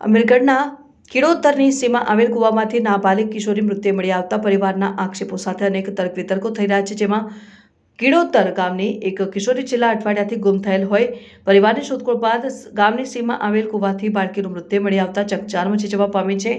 અમીરગઢના કિડોતરની સીમા આવેલ કૂવામાંથી નાબાલિગ કિશોરી મૃત્યુ મળી આવતા પરિવારના આક્ષેપો સાથે અનેક તર્ક વિતર્કો થઈ રહ્યા છે, જેમાં કિડોતર ગામની એક કિશોરી છેલ્લા અઠવાડિયાથી ગુમ થયેલ હોય. પરિવારની શોધખોળ બાદ ગામની સીમા આવેલ કૂવાથી બાળકીનું મૃત્યુ મળી આવતા ચકચાર મચી જવા પામી છે.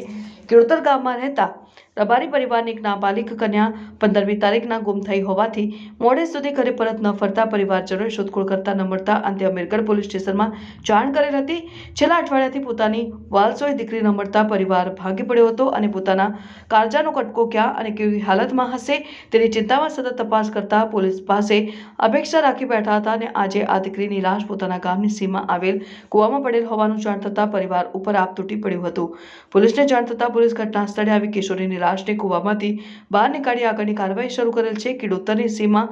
કિડોતર ગામમાં રહેતા રબારી પરિવારની એક નાબાલિક કન્યા પંદરમી તારીખના ગુમ થઈ હોવાથી મોડે સુધી ઘરે પરત ન ફરતા પરિવારજનોએ શોધખોળ કરતા ન મળતા અંતે અમીરગઢ પોલીસ સ્ટેશનમાં જાણ કરેલ હતી. છેલ્લા અઠવાડિયાથી પોતાની વાલસોઈ દીકરી ન મળતા પરિવાર ભાગી પડ્યો હતો અને પોતાના કાળજાનો કટકો ક્યાં અને કેવી હાલતમાં હશે તેની ચિંતામાં સતત તપાસ કરતા પોલીસ પાસે અપેક્ષા રાખી બેઠા હતા અને આજે આ દીકરીની લાશ પોતાના ગામની સીમા આવેલ કૂવામાં પડેલ હોવાનું જાણ થતાં પરિવાર ઉપર આપ તૂટી પડ્યું હતું. પોલીસને જાણ થતાં પોલીસ ઘટના સ્થળે આવી કિશોરીની લાશને કૂવામાંથી બહાર નીકાળી આગળની કાર્યવાહી શરૂ કરેલ છે. કિડોતરની સીમા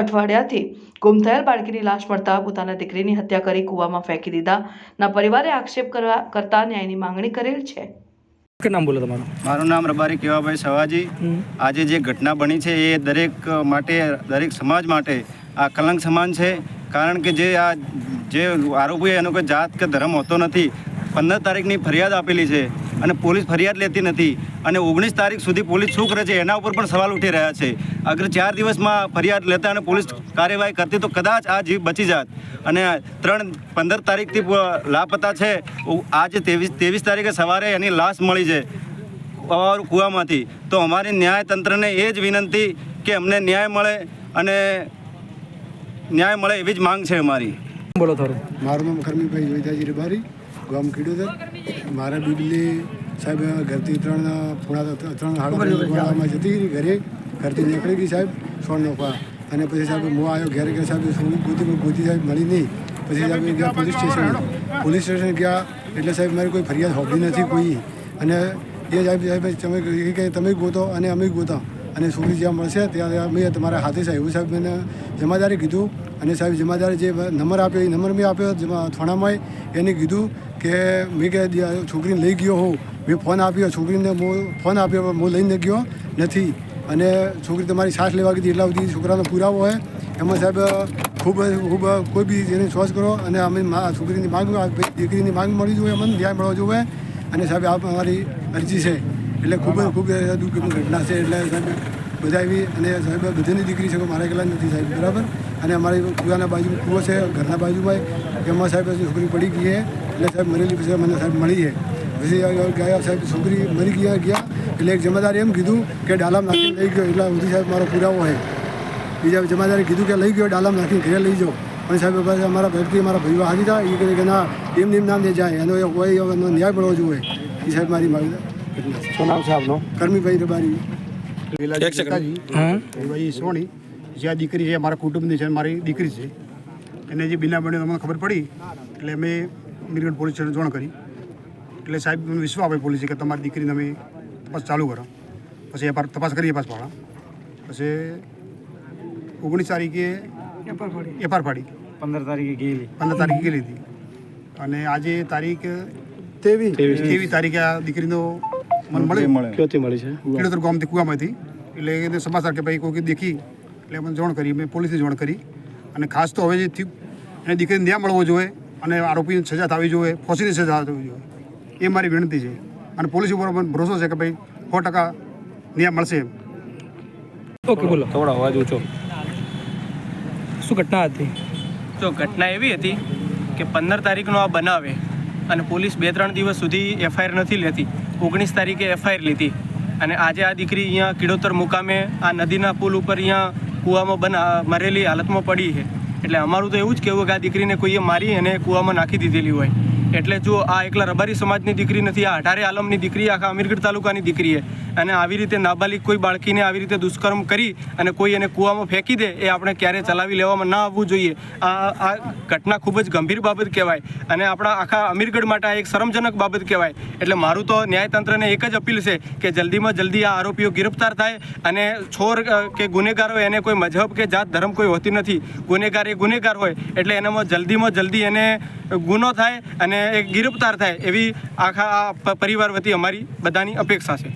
અઠવાડિયાથી ગુમ થયેલ બાળકીની લાશ મળતા પોતાના દીકરીની હત્યા કરી કૂવામાં ફેંકી દીધા ના પરિવારે આક્ષેપ કરવા કરતા ન્યાયની માંગણી કરેલ છે. કે નામ બોલો તમારું? મારું નામ રબારી કેવાભાઈ સવાજી. આજે જે ઘટના બની છે એ દરેક માટે દરેક સમાજ માટે આ કલંક સમાન છે. કારણ કે જે આ જે આરોપી એનો કોઈ જાત કે ધર્મ હોતો નથી પંદર તારીખની ફરિયાદ આપેલી છે અને પોલીસ ફરિયાદ લેતી નથી. અને ઓગણીસ તારીખ સુધી પોલીસ શું કરે છે એના ઉપર પણ સવાલ ઉઠી રહ્યા છે. અગર ચાર દિવસમાં ફરિયાદ લેતા અને પોલીસ કાર્યવાહી કરતી તો કદાચ આ જીવ બચી જાત. અને ત્રણ પંદર તારીખથી લાપતા છે. આજે ત્રેવીસ ત્રેવીસ તારીખે સવારે એની લાશ મળી છે કૂવામાંથી. તો અમારી ન્યાયતંત્રને એ જ વિનંતી કે અમને ન્યાય મળે અને ન્યાય મળે એવી જ માંગ છે અમારી. બોલો થોડું મારું નામ ખરમીભાઈ જોઈતાજી રબારી. ગામ હતું મારા બીબલી સાહેબ ઘરથી ત્રણ પૂણા ત્રણ હાડામાં જતી હતી ઘરે. ઘરથી નીકળી ગઈ સાહેબ સોળ નોખવા અને પછી સાહેબ હું આવ્યો ઘેર ઘેર સાહેબ શું ગોતી ગોતી સાહેબ મળી નહીં. પછી સાહેબ ગયા પોલીસ સ્ટેશન. પોલીસ સ્ટેશન ગયા એટલે સાહેબ મારી કોઈ ફરિયાદ હોતી નથી કોઈ. અને એ સાહેબ સાહેબ તમે કહે તમે ગોતો અને અમે ગોતા. અને છોકરી જ્યાં મળશે ત્યાં અમે તમારા હાથે સાહેબ. એવું સાહેબ મને જમાદારે કીધું. અને સાહેબ જમાદારે જે નંબર આપ્યો એ નંબર મેં આપ્યો જેમાં થોડામાં એને કીધું કે મેં કે છોકરીને લઈ ગયો હોઉં મેં ફોન આપ્યો, છોકરીને હું ફોન આપ્યો, પણ હું લઈને ગયો નથી. અને છોકરી તમારી સાસ લેવા કીધી એટલા સુધી છોકરાનો પુરાવો હોય. એમાં સાહેબ, ખૂબ ખૂબ કોઈ બી જેને સોચ કરો અને અમે છોકરીની માંગ દીકરીની માંગ મળી જોઈએ, અમને ન્યાય મળવો જોઈએ. અને સાહેબ, આ અમારી અરજી છે. એટલે ખૂબ જ, ખૂબ દુઃખની ઘટના છે. એટલે સાહેબ બધા એવી અને સાહેબ બધાની દીકરી છે મારા એકલા નથી સાહેબ, બરાબર? અને અમારી કુવાના બાજુ કૂવો છે, ઘરના બાજુમાં. એમાં સાહેબ, છોકરી પડી ગઈ છે. એટલે સાહેબ મરેલી પછી મને સાહેબ મળી છે પછી ગયા સાહેબ છોકરી મરી ગયા ગયા એટલે એક જમાદારે એમ કીધું કે ડાલામ નાખીને લઈ ગયો એટલે સુધી સાહેબ મારો પુરાવો હોય. બીજા જમાદારે કીધું કે લઈ ગયો ડાલામ નાખીને ઘરે લઈ જાઓ. પણ સાહેબ અમારા ઘરથી મારા ભાઈઓ હાજી હતા એ કહે કે ના એમ નિમ નામ જાય એનો હોય એનો ન્યાય મળવો જોઈએ. એ સાહેબ મારી છે શું નામ છે આપનું? કરમીભાઈ રબારી. એક ભાઈ સોની જે આ દીકરી છે મારા કુટુંબની છે મારી દીકરી છે. એને જે બીના બન્યો અમને ખબર પડી? એટલે અમે મીરગઢ પોલીસ સ્ટેશન જાણ કરી. એટલે સાહેબ મને વિશ્વાસ આપે પોલીસે કે તમારી દીકરીને અમે તપાસ ચાલુ કરો. પછી એ પાર- તપાસ કરીએ પાછ પછી. ઓગણીસ તારીખે એફઆર ફાડી. પંદર તારીખે ગયેલી. પંદર તારીખે ગયેલી હતી. અને આજે તારીખ તેવી તેવીસ તારીખે આ દીકરીનો મન મળે ક્યોથી મળી છે? ખેડૂતર ગામથી કુવામાંથી. એટલે એને સમાચાર કે ભાઈ કોઈ દેખી. એટલે અમે જાણ કરી મેં પોલીસને જાણ કરી. અને ખાસ તો હવે જે થયું એને દીકરીને ન્યાય મળવો જોઈએ. અને આરોપીને સજા થવી જોઈએ ફોસીની સજા થવી જોઈએ. એ મારી વિનંતી છે. અને પોલીસ ઉપર પણ ભરોસો છે કે ભાઈ સો ટકા ન્યાય મળશે એમ. ઓકે બોલો. થોડો અવાજ ઊંચો. શું ઘટના હતી? તો ઘટના એવી હતી કે પંદર તારીખનો આ બનાવે અને પોલીસ બે ત્રણ દિવસ સુધી એફઆઈઆર નથી લેતી. ઓગણીસ તારીખે એફઆઈઆર લીધી. અને આજે આ દીકરી અહીંયા કિડોતર મુકામે આ નદીના પુલ ઉપર અહીંયા કૂવામાં બના મરેલી હાલતમાં પડી છે. એટલે અમારું તો એવું જ કહેવું કે આ દીકરીને કોઈએ મારી અને કૂવામાં નાખી દીધેલી હોય. એટલે જો આ એકલા રબારી સમાજની દીકરી નથી, આ અઢારે આલમની દીકરી, આખા અમીરગઢ તાલુકાની દીકરી અને આવી રીતે નાબાલિક કોઈ બાળકીને આવી રીતે દુષ્કર્મ કરી અને કોઈ એને કૂવામાં ફેંકી દે, એ આપણે ક્યારેય ચલાવી લેવામાં ના આવવું જોઈએ. આ આ ઘટના ખૂબ જ ગંભીર બાબત કહેવાય. અને આપણા આખા અમીરગઢ માટે આ એક શરમજનક બાબત કહેવાય. એટલે મારું તો ન્યાયતંત્રને એક જ અપીલ છે કે જલ્દીમાં જલ્દી આ આરોપીઓ ગિરફ્તાર થાય અને છોર કે ગુનેગાર હોય એને કોઈ મજહબ કે જાત ધર્મ કોઈ હોતી નથી. ગુનેગાર એ ગુનેગાર હોય, એટલે એનામાં જલ્દીમાં જલ્દી એને ગુનો થાય અને એ ગિરફ્તાર થાય એવી આખા પરિવાર વતી અમારી બધાની અપેક્ષા છે.